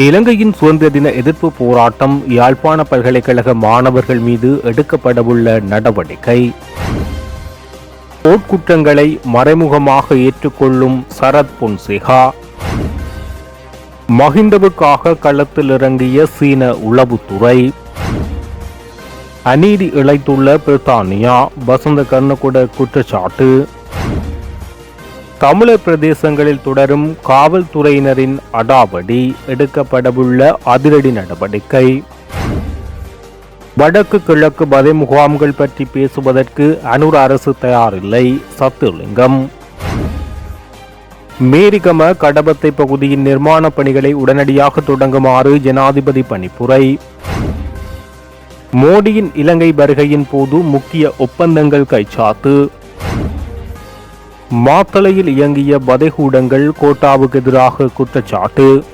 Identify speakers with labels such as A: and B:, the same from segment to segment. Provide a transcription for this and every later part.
A: இலங்கையின் சுதந்திர தின எதிர்ப்பு போராட்டம் யாழ்ப்பாண பல்கலைக்கழக மாணவர்கள் மீது எடுக்கப்படவுள்ள நடவடிக்கை. போர்க்குற்றங்களை மறைமுகமாக ஏற்றுக்கொள்ளும் சரத் பொன்சேகா. மஹிந்தவுக்காக களத்தில் இறங்கிய சீன உளவுத்துறை. அநீதி இழைத்துள்ள பிரித்தானியா வசந்த கர்ணகுட குற்றச்சாட்டு. தமிழர் பிரதேசங்களில் தொடரும் காவல்துறையினரின் அடாவடி எடுக்கப்படவுள்ள அதிரடி நடவடிக்கை. வடக்கு கிழக்கு பதை முகாம்கள் பற்றி பேசுவதற்கு அனுர அரசு தயாரில்லை. சத்துலிங்கம் மேரிகம கடபத்தை பகுதியின் நிர்மாணப் பணிகளை உடனடியாக தொடங்குமாறு ஜனாதிபதி பணிப்புரை. மோடியின் இலங்கை வருகையின் போது முக்கிய ஒப்பந்தங்கள் கைச்சாத்து. மாத்தளையில் இயங்கிய பதைகூடங்கள் கோட்டாவுக்கு எதிராக குற்றச்சாட்டு.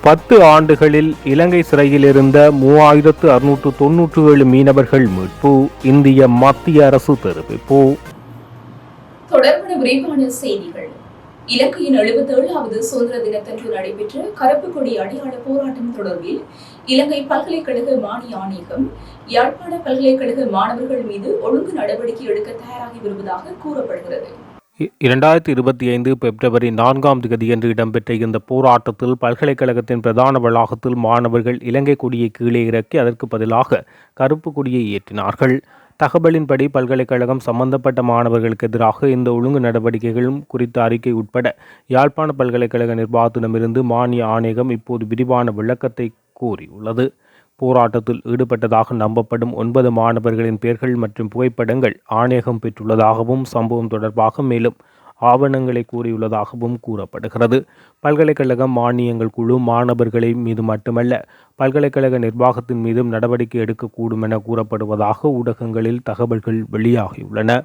A: பத்து ஆண்டுகளில் இலங்கை சிறையில் இருந்த மூவாயிரத்து அறுநூற்று தொன்னூற்று ஏழு மீனவர்கள் மீட்பு இந்திய மத்திய அரசு தெரிவிப்பு.
B: தொடர்பான விரைவான செய்திகள். இலங்கையின் எழுபத்தி ஏழாவது சுதந்திர தினத்தன்று நடைபெற்ற கருப்பு கொடி அடையாள போராட்டம் தொடர்பில் இலங்கை பல்கலைக்கழக மானிய ஆணையகம் யாழ்ப்பாண பல்கலைக்கழக மாணவர்கள் மீது ஒழுங்கு நடவடிக்கை எடுக்க தயாராகி வருவதாக கூறப்படுகிறது.
A: இரண்டாயிரத்தி இருபத்தி ஐந்து பிப்ரவரி நான்காம் தேதியன்று இடம்பெற்ற இந்த போராட்டத்தில் பல்கலைக்கழகத்தின் பிரதான வளாகத்தில் மாணவர்கள் இலங்கை கொடியை கீழே இறக்கி அதற்கு பதிலாக கருப்பு கொடியை ஏற்றினார்கள். தகவலின்படி பல்கலைக்கழகம் சம்பந்தப்பட்ட மாணவர்களுக்கு எதிராக இந்த ஒழுங்கு நடவடிக்கைகளும் குறித்த அறிக்கை உட்பட யாழ்ப்பாண பல்கலைக்கழக நிர்வாகத்திடமிருந்து மானிய ஆணையகம் இப்போது விரிவான விளக்கத்தை கூறியுள்ளது. போராட்டத்தில் ஈடுபட்டதாக நம்பப்படும் ஒன்பது மாணவர்களின் பெயர்கள் மற்றும் புகைப்படங்கள் ஆணையகம் பெற்றுள்ளதாகவும் சம்பவம் தொடர்பாக மேலும் ஆவணங்களை கூறியுள்ளதாகவும் கூறப்படுகிறது. பல்கலைக்கழக மானியங்கள் குழு மாணவர்களை மீது மட்டுமல்ல பல்கலைக்கழக நிர்வாகத்தின் மீதும் நடவடிக்கை எடுக்கக்கூடும் என கூறப்படுவதாக ஊடகங்களில் தகவல்கள் வெளியாகியுள்ளன.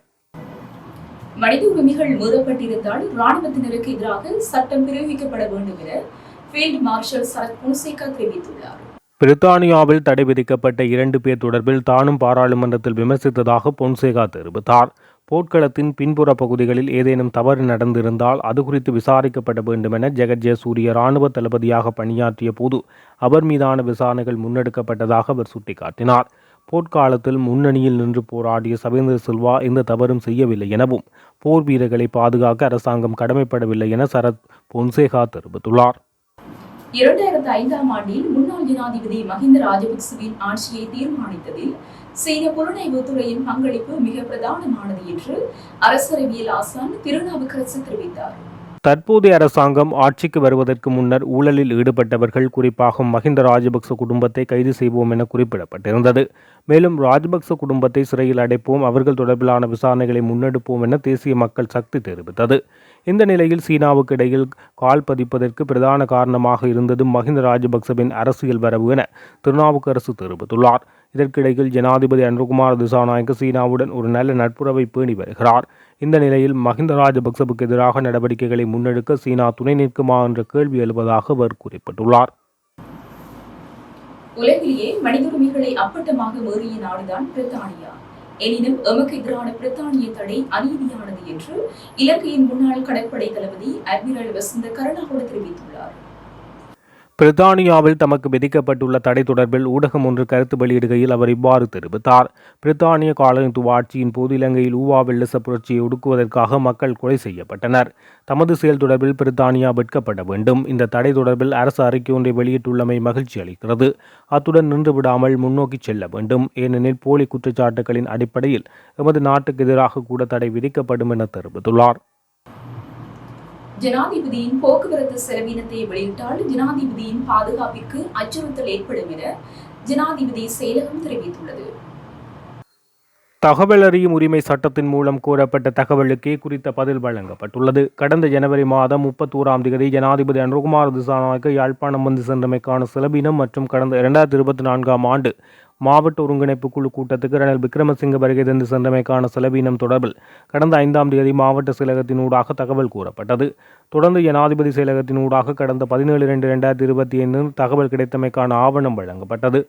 B: மனித உரிமைகள் மீறப்பட்டிருந்தால் ராணுவத்தினருக்கு எதிராக சட்டம் பிரயோகிக்கப்பட வேண்டும் என ஃபீல்ட் மார்ஷல் சரத் புன்சேகா தெரிவித்துள்ளார்.
A: பிரித்தானியாவில் தடை விதிக்கப்பட்ட இரண்டு பேர் தொடர்பில் தானும் பாராளுமன்றத்தில் விமர்சித்ததாக பொன்சேகா தெரிவித்தார். போர்க்களத்தின் பின்புற பகுதிகளில் ஏதேனும் தவறு நடந்திருந்தால் அது குறித்து விசாரிக்கப்பட வேண்டும் என ஜெகத் ஜெயசூரிய இராணுவ தளபதியாக பணியாற்றிய போது அவர் மீதான விசாரணைகள் முன்னெடுக்கப்பட்டதாக அவர் சுட்டிக்காட்டினார். போர்க்காலத்தில் முன்னணியில் நின்று போராடிய சவேந்திர சில்வா எந்த தவறும் செய்யவில்லை எனவும் போர் வீரர்களை பாதுகாக்க அரசாங்கம் கடமைப்படவில்லை என சரத் பொன்சேகா தெரிவித்துள்ளார்.
B: இரண்டாயிரத்து ஐந்தாம் ஆண்டில் முன்னாள் ஜனாதிபதி மஹிந்த ராஜபக்சவின் ஆட்சியை தீர்மானித்ததில் சீன புலனாய்வு துறையின் பங்களிப்பு மிக பிரதானமானது என்று அரசறிவியல் ஆசான் திருநாவுக்கரசு தெரிவித்தார்.
A: தற்போதைய அரசாங்கம் ஆட்சிக்கு வருவதற்கு முன்னர் ஊழலில் ஈடுபட்டவர்கள் குறிப்பாக மஹிந்த ராஜபக்ச குடும்பத்தை கைது செய்வோம் என குறிப்பிடப்பட்டிருந்தது. மேலும் ராஜபக்ச குடும்பத்தை சிறையில் அடைப்போம் அவர்கள் தொடர்பிலான விசாரணைகளை முன்னெடுப்போம் என தேசிய மக்கள் சக்தி தெரிவித்தது. இந்த நிலையில் சீனாவுக்கு இடையில் கால் பதிப்பதற்கு பிரதான காரணமாக இருந்தது மஹிந்த ராஜபக்சவின் அரசியல் வரவு என திருநாவுக்கரசு தெரிவித்துள்ளார். இதற்கிடையில் ஜனாதிபதி அனுகுமார் திசாநாயக்க சீனாவுடன் ஒரு நல்ல நட்புறவை பேணி வருகிறார். இந்த நிலையில் மஹிந்த ராஜபக்சவுக்கு எதிராக நடவடிக்கைகளை முன்னெடுக்க சீனா துணை நிற்குமா என்ற கேள்வி எழுவதாக அவர் குறிப்பிட்டுள்ளார்.
B: உலகிலேயே மனித உரிமைகளை அப்பட்டமாக மீறிய நாடுதான் பிரித்தானியா. எனினும் எமக்கு எதிரான பிரித்தானிய தடை அநீதியானது என்று இலங்கையின் முன்னாள் கடற்படை தளபதி அட்மிரல் வசந்த கருணாகோடு தெரிவித்துள்ளார்.
A: பிரித்தானியாவில் தமக்கு விதிக்கப்பட்டுள்ள தடை தொடர்பில் ஊடகம் ஒன்று கருத்து வெளியிடுகையில் அவர் இவ்வாறு தெரிவித்தார். பிரித்தானிய காலனித்துவ ஆட்சியின் போது இலங்கையில் ஊவா வெள்ளச புரட்சியை ஒடுக்குவதற்காக மக்கள் கொலை செய்யப்பட்டனர். தமது செயல் தொடர்பில் பிரித்தானியா வெட்கப்பட வேண்டும். இந்த தடை தொடர்பில் அரசு அறிக்கை ஒன்றை வெளியிட்டுள்ளமை மகிழ்ச்சி அளிக்கிறது. அத்துடன் நின்றுவிடாமல் முன்னோக்கி செல்ல வேண்டும். ஏனெனில் போலி குற்றச்சாட்டுகளின் அடிப்படையில் எமது நாட்டுக்கு எதிராக கூட தடை விதிக்கப்படும் என தெரிவித்துள்ளார்.
B: ஜனாதிபதியின் போக்குவரத்து செலவினத்தை வெளியிட்டால் ஜனாதிபதியின் பாதுகாப்பிற்கு அச்சுறுத்தல் ஏற்படும் என ஜனாதிபதி செயலகம் தெரிவித்துள்ளது.
A: தகவல் அறியும் உரிமை சட்டத்தின் மூலம் கூறப்பட்ட தகவலுக்கே குறித்த பதில் வழங்கப்பட்டுள்ளது. கடந்த ஜனவரி மாதம் முப்பத்தோராம் தேதி ஜனாதிபதி அனுகுமார் திசாநாயக்க யாழ்ப்பாணம் வந்து சென்றமைக்கான செலவினம் மற்றும் கடந்த இரண்டாயிரத்தி இருபத்தி நான்காம் ஆண்டு மாவட்ட ஒருங்கிணைப்பு குழு கூட்டத்துக்கு ரணில் விக்ரமசிங்க வருகை தந்து சென்றமைக்கான செலவீனம் தொடர்பில் கடந்த ஐந்தாம் தேதி மாவட்ட செயலகத்தின் ஊடாக தகவல் கூறப்பட்டது. தொடர்ந்து ஜனாதிபதி செயலகத்தினூடாக கடந்த பதினேழு இரண்டு இரண்டாயிரத்தி இருபத்தி ஐந்தில் தகவல் கிடைத்தமைக்கான ஆவணம் வழங்கப்பட்டது.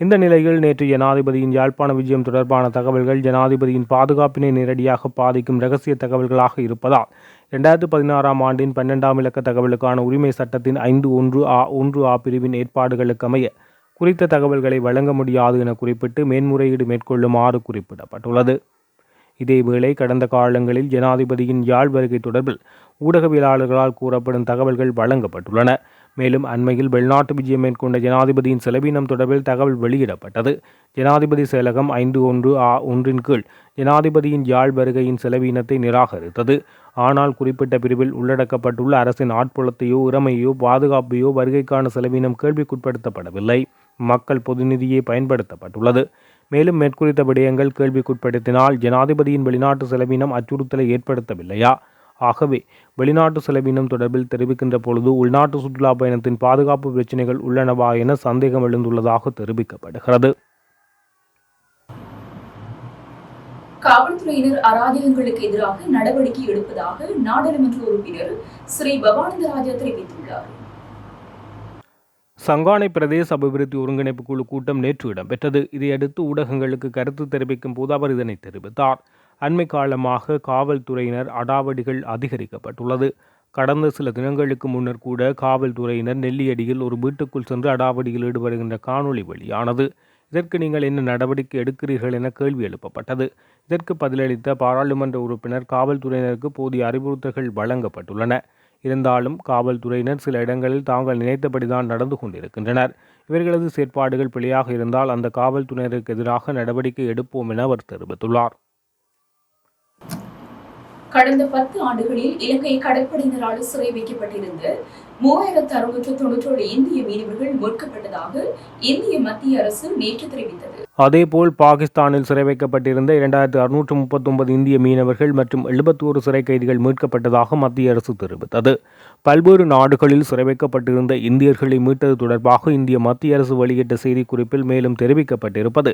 A: இந்த நிலையில் நேற்று ஜனாதிபதியின் யாழ்ப்பாண விஜயம் தொடர்பான தகவல்கள் ஜனாதிபதியின் பாதுகாப்பினை நேரடியாக பாதிக்கும் இரகசிய தகவல்களாக இருப்பதால் ரெண்டாயிரத்து பதினாறாம் ஆண்டின் பன்னெண்டாம் இலக்க தகவலுக்கான உரிமை சட்டத்தின் ஐந்து ஒன்று ஆ ஒன்று ஆ பிரிவின் ஏற்பாடுகளுக்கமைய குறித்த தகவல்களை வழங்க முடியாது என குறிப்பிட்டு மேன்முறையீடு மேற்கொள்ளுமாறு குறிப்பிடப்பட்டுள்ளது. இதேவேளை கடந்த காலங்களில் ஜனாதிபதியின் யாழ் வருகை தொடர்பில் ஊடகவியலாளர்களால் கூறப்படும் தகவல்கள் வழங்கப்பட்டுள்ளன. மேலும் அண்மையில் வெளிநாட்டு விஜயம் மேற்கொண்ட ஜனாதிபதியின் செலவினம் தொடர்பில் தகவல் வெளியிடப்பட்டது. ஜனாதிபதி செயலகம் ஐந்து ஒன்று ஆ ஒன்றின் கீழ் ஜனாதிபதியின் யாழ் வருகையின் செலவீனத்தை நிராகரித்தது. ஆனால் குறிப்பிட்ட பிரிவில் உள்ளடக்கப்பட்டுள்ள அரசின் ஆட்புலத்தையோ இறமையோ பாதுகாப்பையோ வருகைக்கான செலவினம் கேள்விக்குட்படுத்தப்படவில்லை. மக்கள் பொதுநிதியே பயன்படுத்தப்பட்டுள்ளது. மேலும் மேற்குறித்த விடயங்கள் கேள்விக்குட்படுத்தினால் ஜனாதிபதியின் வெளிநாட்டு செலவினம் அச்சுறுத்தலை ஏற்படுத்தவில்லையா? ஆகவே வெளிநாட்டு செலவினம் தொடர்பில் தெரிவிக்கின்ற பொழுது உள்நாட்டு சுற்றுலா பயணத்தின் பாதுகாப்பு பிரச்சினைகள் உள்ளனவா என சந்தேகம் எழுந்துள்ளதாக தெரிவிக்கப்படுகிறது.
B: காவல்துறையினர் அராஜகங்களுக்கு எதிராக நடவடிக்கை எடுப்பதாக நாடாளுமன்ற உறுப்பினர் ஸ்ரீ பவானந்தராஜா தெரிவித்துள்ளார்.
A: சங்கானை பிரதேச அபிவிருத்தி ஒருங்கிணைப்பு குழு கூட்டம் நேற்று இடம்பெற்றது. இதையடுத்து ஊடகங்களுக்கு கருத்து தெரிவிக்கும் போது அவர் இதனை தெரிவித்தார். அண்மை காலமாக காவல்துறையினர் அடாவடிகள் அதிகரிக்கப்பட்டுள்ளது. கடந்த சில தினங்களுக்கு முன்னர் கூட காவல்துறையினர் நெல்லியடியில் ஒரு வீட்டுக்குள் சென்று அடாவடியில் ஈடுபடுகின்ற காணொளி வெளியானது. இதற்கு நீங்கள் என்ன நடவடிக்கை எடுக்கிறீர்கள் என கேள்வி எழுப்பப்பட்டது. இதற்கு பதிலளித்த பாராளுமன்ற உறுப்பினர் காவல்துறையினருக்கு போதிய அறிவுறுத்தல்கள் வழங்கப்பட்டுள்ளன. இருந்தாலும் காவல்துறையினர் சில இடங்களில் தாங்கள் நினைத்தபடிதான் நடந்து கொண்டிருக்கின்றனர். இவர்களது செயற்பாடுகள் பிழையாக இருந்தால் அந்த காவல்துறையினருக்கு எதிராக நடவடிக்கை எடுப்போம் என அவர் தெரிவித்துள்ளார்.
B: கடந்த பத்து ஆண்டுகளில் இலங்கை கடற்படையினரால் சிறை வைக்கப்பட்டிருந்த மூவாயிரத்து அறுநூற்று தொன்னூற்றோடு இந்திய மீனவர்கள் மீட்கப்பட்டதாக இந்திய மத்திய அரசு நேற்று தெரிவித்தது.
A: அதேபோல் பாகிஸ்தானில் சிறை வைக்கப்பட்டிருந்த இரண்டாயிரத்து அறுநூற்று முப்பத்தொன்பது இந்திய மீனவர்கள் மற்றும் எழுபத்தோரு சிறை கைதிகள் மீட்கப்பட்டதாக மத்திய அரசு தெரிவித்தது. பல்வேறு நாடுகளில் சிறை வைக்கப்பட்டிருந்த இந்தியர்களை மீட்டது தொடர்பாக இந்திய மத்திய அரசு வெளியிட்ட செய்திக்குறிப்பில் மேலும் தெரிவிக்கப்பட்டிருப்பது.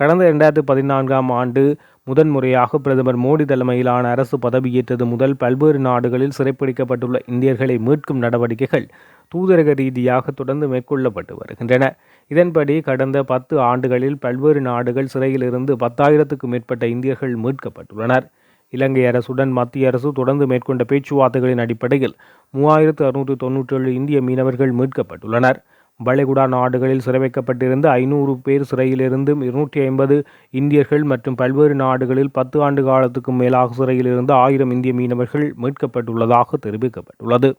A: கடந்த இரண்டாயிரத்து பதினான்காம் ஆண்டு முதன்முறையாக பிரதமர் மோடி தலைமையிலான அரசு பதவியேற்றது முதல் பல்வேறு நாடுகளில் சிறைப்பிடிக்கப்பட்டுள்ள இந்தியர்களை மீட்கும் நடவடிக்கை முயற்சிகள் தூதரக ரீதியாக தொடர்ந்து மேற்கொள்ளப்பட்டு வருகின்றன. இதன்படி கடந்த பத்து ஆண்டுகளில் பல்வேறு நாடுகள் சிறையிலிருந்து பத்தாயிரத்துக்கும் மேற்பட்ட இந்தியர்கள் மீட்கப்பட்டுள்ளனர். இலங்கை அரசுடன் மத்திய அரசு தொடர்ந்து மேற்கொண்ட பேச்சுவார்த்தைகளின் அடிப்படையில் மூவாயிரத்து அறுநூற்று தொன்னூற்றேழு இந்திய மீனவர்கள் மீட்கப்பட்டுள்ளனர். வளைகுடா நாடுகளில் சிறை வைக்கப்பட்டிருந்த ஐநூறு பேர் சிறையிலிருந்தும் இருநூற்றி ஐம்பது இந்தியர்கள் மற்றும் பல்வேறு நாடுகளில் பத்து ஆண்டு காலத்துக்கும் மேலாக சிறையிலிருந்து ஆயிரம் இந்திய மீனவர்கள் மீட்கப்பட்டுள்ளதாக தெரிவிக்கப்பட்டுள்ளது.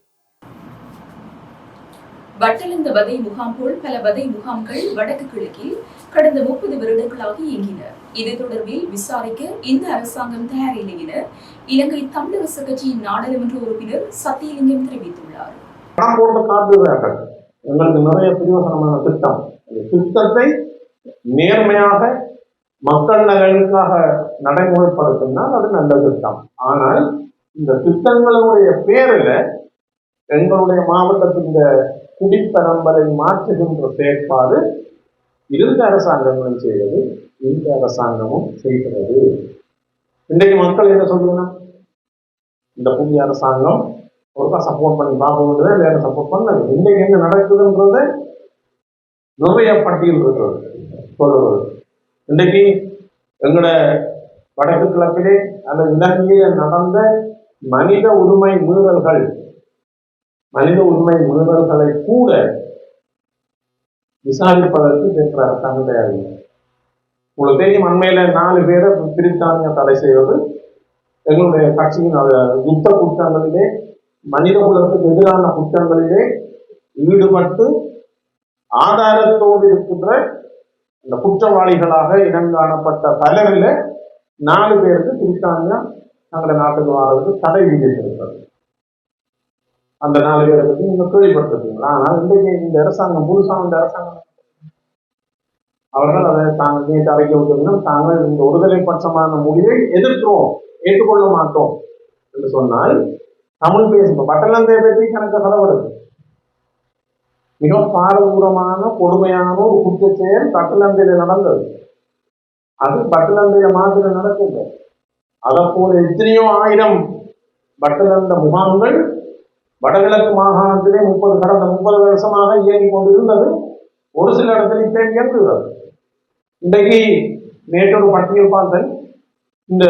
B: வட்டலந்த வதை முகாம் போல் பல வதை முகாம்கள் வடக்கு கிழக்கில் கடந்த முப்பது வருடங்களாக இயங்கின. இது தொடர்பில் விசாரிக்க இந்த அரசாங்கம் தயாரில்லை என இலங்கை தமிழரசு கட்சியின் நாடாளுமன்ற உறுப்பினர் சத்தியலிங்கம் தெரிவித்துள்ளார்.
C: பணம் போட்டு காட்டுகிறார்கள் எங்களுக்கு நிறைய பிரயோசனமான திட்டம். அந்த திட்டத்தை நேர்மையாக மக்கள் நலனுக்காக நடைமுறைப்படுத்தினால் அது நல்ல திட்டம். ஆனால் இந்த திட்டங்களுடைய பேரில் எங்களுடைய மாவட்டத்தின் இந்த குடிப்பரம்பரை மாற்றுகின்ற செயற்பாடு இருந்த அரசாங்கங்களும் செய்தது இந்த அரசாங்கமும் செய்கிறது. இன்றைக்கு மக்கள் என்ன சொல்லணும் இந்த புதிய அரசாங்கம் ஒருக்கா சப்போர்ட் பண்ணி பார்க்கணும் வேற சப்போர்ட் பண்ண இன்றைக்கு என்ன நடக்குதுன்றது நிறைய பட்டியல் இருக்கிறது சொல்லுவது இன்றைக்கு எங்களோட வடக்கு கிழக்கிலே அல்லது இலங்கையில் நடந்த மனித உரிமை மீறல்கள் மனித உரிமை மீறல்களை கூட விசாரிப்பதற்கு பெற்ற அரசாங்கம் தயாரில்லை உங்களுக்கு தெரியும் அண்மையில நாலு பேரை பிரித்தானியா தடை செய்வது. எங்களுடைய கட்சியின் யுத்த குற்றங்களிலே மனித குலத்துக்கு எதிரான குற்றங்களிலே ஈடுபட்டு ஆதாரத்தோடு இருக்கின்ற இந்த குற்றவாளிகளாக இனம் காணப்பட்ட பலரில் நாலு பேருக்கு பிரித்தானியா தங்களை நாட்டுக்கு வாழ்வதற்கு தடை விதித்திருக்கிறது. அந்த நாலு பேரை பற்றி நீங்க கேள்விப்பட்டிருக்கீங்களா ஆனால் இன்றைக்கு இந்த அரசாங்கம் புதுசாக இந்த அரசாங்கம் அவர்கள் அதை தாங்கள் நீட்டு அறிக்கை விட்டிருந்தோம் தாங்கள் இந்த ஒருதலை பட்சமான முடிவை எதிர்க்கிறோம் ஏற்றுக்கொள்ள மாட்டோம் என்று சொன்னால் தமிழ் பேசும் பட்டலந்தைய பற்றி கணக்கு கலவருது மிக பாரதூரமான கொடுமையான ஒரு குற்ற செயல் பட்டலந்தையில நடந்தது. அது பட்டலந்தையில மாதிரி நடக்கல அதை போல எத்தனையோ ஆயிரம் பட்டலந்த முகாம்கள் வடகிழக்கு மாகாணத்திலே முப்பது கடந்த முப்பது வருஷமாக இயங்கி கொண்டிருந்தது. ஒரு சில இடத்தில் இப்போ இயங்குகிறது. இன்றைக்கு நேற்றொரு பட்டியல் பார்த்தேன் இந்த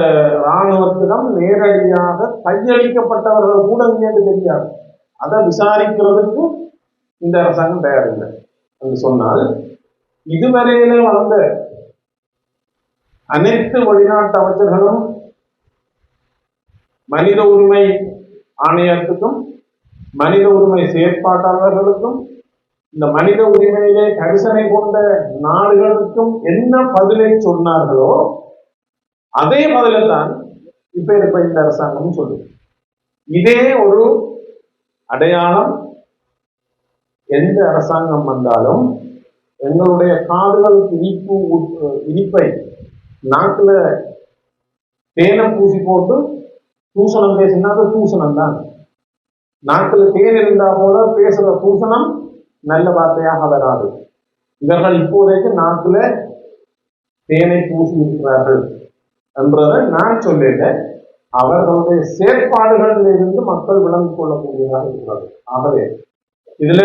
C: இராணுவத்திடம் நேரடியாக கையளிக்கப்பட்டவர்கள் கூட இங்கேன்னு தெரியாது. அதை விசாரிக்கிறதுக்கு இந்த அரசாங்கம் தயாரில்லை என்று சொன்னால் இதுவரையில வந்த அனைத்து வெளிநாட்டு அமைச்சர்களும் மனித உரிமை ஆணையத்துக்கும் மனித உரிமை செயற்பாட்டாளர்களுக்கும் இந்த மனித உரிமையிலே கரிசனை கொண்ட நாடுகளுக்கும் என்ன பதிலை சொன்னார்களோ அதே பதிலை தான் இப்ப இருப்ப இந்த அரசாங்கம் சொல்லுது. இதே ஒரு அடையாளம் எந்த அரசாங்கம் வந்தாலும் எங்களுடைய காதுகள் இனிப்பு இனிப்பை நாக்குல தேனை பூசி போட்டு தூசணம் பேசினா அது தூசணம் தான் நாக்கில் தேன் இருந்தா போல பேசுற பூசணம் நல்ல வார்த்தையாக வராது. இவர்கள் இப்போதைக்கு நாக்கில் தேனை பூசி இருக்கிறார்கள் என்றதை நான் சொல்லிட்டேன். அவர்களுடைய செயற்பாடுகளில் இருந்து மக்கள் விளங்கிக் கொள்ளக்கூடியதாக இருக்கிறது. ஆகவே இதுல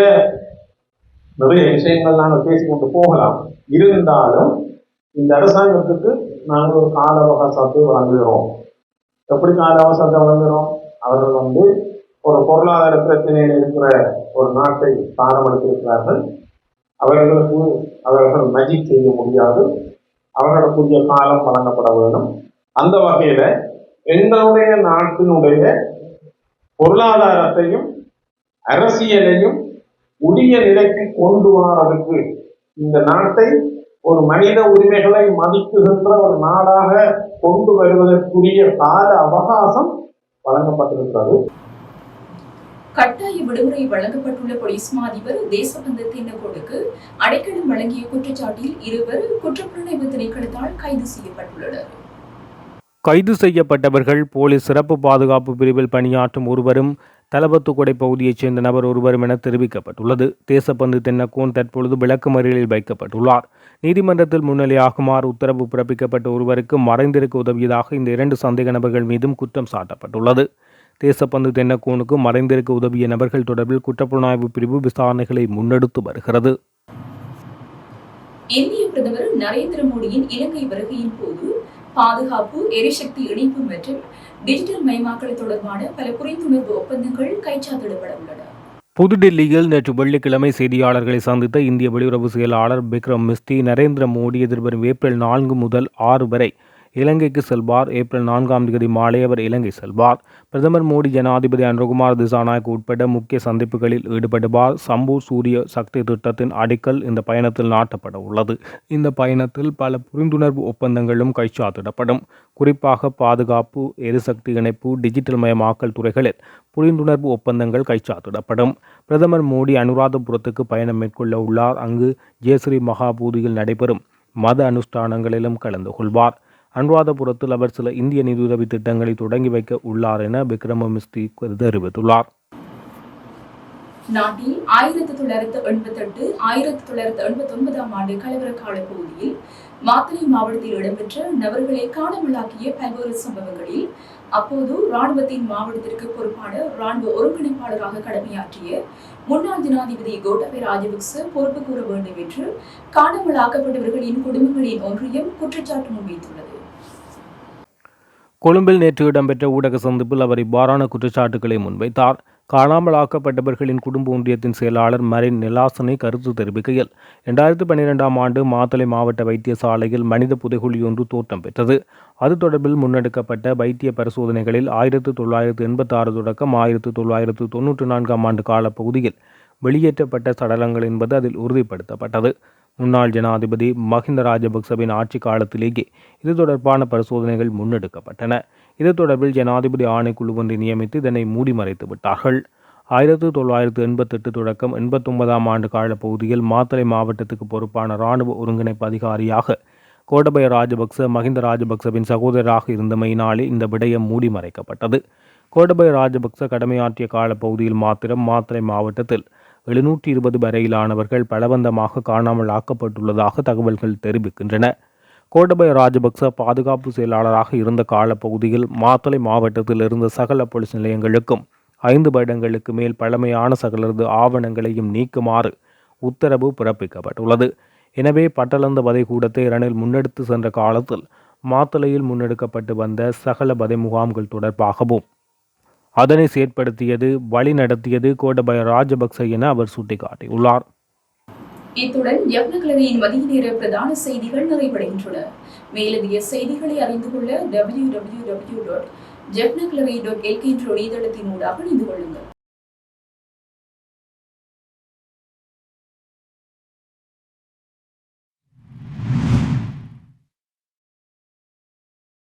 C: நிறைய விஷயங்கள் நாங்கள் பேசிக்கொண்டு போகலாம். இருந்தாலும் இந்த அரசாங்கத்துக்கு நாங்கள் ஒரு கால அவகாசத்தை வழங்குகிறோம். எப்படி கால அவகாசத்தை வழங்குகிறோம்? அவர்கள் வந்து ஒரு பொருளாதார பிரச்சனையில் இருக்கிற ஒரு நாட்டை தானம் எடுத்திருக்கிறார்கள் அவர்களுக்கு அவர்கள் மஜிக் செய்ய முடியாது. அவர்களுக்குரிய காலம் வழங்கப்பட வேண்டும். அந்த வகையில எங்களுடைய நாட்டினுடைய பொருளாதாரத்தையும் அரசியலையும் உரிய நிலைக்கு கொண்டு வரதுக்கு இந்த நாட்டை ஒரு மனித உரிமைகளை மதிக்குகின்ற ஒரு நாடாக கொண்டு வருவதற்குரிய கால அவகாசம் வழங்கப்பட்டிருக்கிறது.
B: கட்டாய விடுமுறை வழங்கப்பட்டுள்ள போலீஸ் மா அதிபர் தேசபந்து தின்னகோடுக்கு அடைக்கலம் வழங்கிய குற்றச்சாட்டில் இருவர் குற்றப்புலனாய்வு திணைக்களத்தால் கைது செய்யப்பட்டுள்ளனர்.
A: கைது செய்யப்பட்டவர்கள் போலீஸ் சிறப்பு பாதுகாப்பு பிரிவில் பணியாற்றும் ஒருவரும் தலபத்துக்கொடை பகுதியைச் சேர்ந்த நபர் ஒருவரும் என தெரிவிக்கப்பட்டுள்ளது. தேசப்பந்து தென்னக்கோன் தற்பொழுது விளக்குமறியலில் வைக்கப்பட்டுள்ளார். நீதிமன்றத்தில் முன்னிலையாகுமாறு உத்தரவு பிறப்பிக்கப்பட்ட ஒருவருக்கு மறைந்திருக்க உதவியதாக இந்த இரண்டு சந்தேக நபர்கள் மீதும் குற்றம் சாட்டப்பட்டுள்ளது. தேசப்பந்து தென்னக்கோனுக்கு மறைந்திருக்க உதவிய நபர்கள் தொடர்பில் குற்றப்புலனாய்வு பிரிவு விசாரணைகளை முன்னெடுத்து வருகிறது.
B: இந்திய பிரதமர் நரேந்திர மோடியின் இலங்கை வருகையின் போது பாதுகாப்பு எரிசக்தி இணைப்பு மற்றும் டிஜிட்டல் மயமாக்கல் தொடர்பான பல புரிந்துணர்வு ஒப்பந்தங்கள் கைச்சாத்திடப்பட உள்ளன.
A: புதுடில்லியில் நேற்று வெள்ளிக்கிழமை செய்தியாளர்களை சந்தித்த இந்திய வெளியுறவு செயலாளர் பிக்ரம் மிஸ்தி நரேந்திர மோடி எதிர்வரும் ஏப்ரல் நான்கு முதல் ஆறு வரை இலங்கைக்கு செல்வார். ஏப்ரல் நான்காம் தேதி மாலை அவர் இலங்கை செல்வார். பிரதமர் மோடி ஜனாதிபதி அனுகுமார் திசாநாயக் உட்பட முக்கிய சந்திப்புகளில் ஈடுபடுவார். சம்பு சூரிய சக்தி திட்டத்தின் அடிக்கல் இந்த பயணத்தில் நாட்டப்பட உள்ளது. இந்த பயணத்தில் பல புரிந்துணர்வு ஒப்பந்தங்களும் கைச்சாத்திடப்படும். குறிப்பாக பாதுகாப்பு எரிசக்தி இணைப்பு டிஜிட்டல் மயமாக்கல் துறைகளில் புரிந்துணர்வு ஒப்பந்தங்கள் கைச்சாத்திடப்படும். பிரதமர் மோடி அனுராதபுரத்துக்கு பயணம் மேற்கொள்ள உள்ளார். அங்கு ஜெயஸ்ரீ மகாபூதியில் நடைபெறும் மத அனுஷ்டானங்களிலும் கலந்து கொள்வார். அனுராதபுரத்தில் அவர் சில இந்திய நிதியுதவி திட்டங்களை தொடங்கி வைக்க உள்ளார் என விக்ரம மிஸ்தி தெரிவித்துள்ளார்.
B: நாட்டில் ஆயிரத்தி தொள்ளாயிரத்து எண்பத்தி எட்டு ஆயிரத்தி தொள்ளாயிரத்து எண்பத்தி ஒன்பதாம் ஆண்டு கலவர கால பகுதியில் மாத்தளை மாவட்டத்தில் இடம்பெற்ற நபர்களை காணாமலாக்கிய பல்வேறு சம்பவங்களில் அப்போது ராணுவத்தின் மாவட்டத்திற்கு பொறுப்பான ராணுவ ஒருங்கிணைப்பாளராக கடமையாற்றிய முன்னாள் ஜனாதிபதி கோட்டபய ராஜபக்ச பொறுப்பு கூற வேண்டும் என்று காணாமலாக்கப்பட்டவர்களின் குடும்பங்களின் ஒன்றியம் குற்றச்சாட்டு முன்வைத்துள்ளது.
A: கொழும்பில் நேற்று இடம்பெற்ற ஊடக சந்திப்பில் அவர் இவ்வாறான குற்றச்சாட்டுகளை முன்வைத்தார். காணாமலாக்கப்பட்டவர்களின் குடும்ப ஒன்றியத்தின் செயலாளர் மரின் நிலாசனை கருத்து தெரிவிக்கையில் இரண்டாயிரத்து பன்னிரெண்டாம் ஆண்டு மாத்தளை மாவட்ட வைத்தியசாலையில் மனித புதைகுழி ஒன்று தோற்றம் பெற்றது. அது தொடர்பில் முன்னெடுக்கப்பட்ட வைத்திய பரிசோதனைகளில் ஆயிரத்து தொள்ளாயிரத்து எண்பத்தாறு தொடக்கம் ஆயிரத்து தொள்ளாயிரத்து தொன்னூற்றி நான்காம் ஆண்டு கால பகுதியில் வெளியேற்றப்பட்ட சடலங்கள் என்பது அதில் உறுதிப்படுத்தப்பட்டது. முன்னாள் ஜனாதிபதி மஹிந்த ராஜபக்சவின் ஆட்சி காலத்திலேயே இது தொடர்பான பரிசோதனைகள் முன்னெடுக்கப்பட்டன. இது தொடர்பில் ஜனாதிபதி ஆணைக்குழு ஒன்றை நியமித்து இதனை மூடி மறைத்து விட்டார்கள். ஆயிரத்து தொள்ளாயிரத்து எண்பத்தெட்டு தொடக்கம் எண்பத்தொன்பதாம் ஆண்டு கால பகுதியில் மாத்தளை மாவட்டத்துக்கு பொறுப்பான இராணுவ ஒருங்கிணைப்பு அதிகாரியாக கோடபய ராஜபக்ச மஹிந்த ராஜபக்சவின் சகோதரராக இருந்தமையினாலே இந்த விடயம் மூடி மறைக்கப்பட்டது. கோடபய ராஜபக்ச கடமையாற்றிய காலப்பகுதியில் மாத்திரம் மாத்தளை மாவட்டத்தில் எழுநூற்றி இருபது வரையிலானவர்கள் பலவந்தமாக காணாமல் ஆக்கப்பட்டுள்ளதாக தகவல்கள் தெரிவிக்கின்றன. கோடபய ராஜபக்ச பாதுகாப்பு செயலாளராக இருந்த காலப்பகுதியில் மாத்தளை மாவட்டத்தில் இருந்த சகல போலீஸ் நிலையங்களுக்கும் ஐந்து வருடங்களுக்கு மேல் பழமையான சகலரது ஆவணங்களையும் நீக்குமாறு உத்தரவு பிறப்பிக்கப்பட்டுள்ளது. எனவே பட்டளந்த வதைகூடத்தை ரணில் முன்னெடுத்து சென்ற காலத்தில் மாத்தளையில் முன்னெடுக்கப்பட்டு வந்த சகல பதை முகாம்கள் தொடர்பாகவும் அதனை செயற்படுத்தியது வழி நடத்தியது கோடபய ராஜபக்ச என அவர் சுட்டிக்காட்டியுள்ளார்.
B: இத்துடன் யப்னகிழமையின் மதிய நேர பிரதான செய்திகள் நிறைவடைகின்றன. மேலதிக செய்திகளை அறிந்து கொள்ள டபிள்யூ டபிள்யூ டபிள்யூ டாட் ஜப்னகிழமை டாட் எல்கே என்ற இணையதளத்தின் ஊடாக இணைந்து கொள்ளுங்கள்.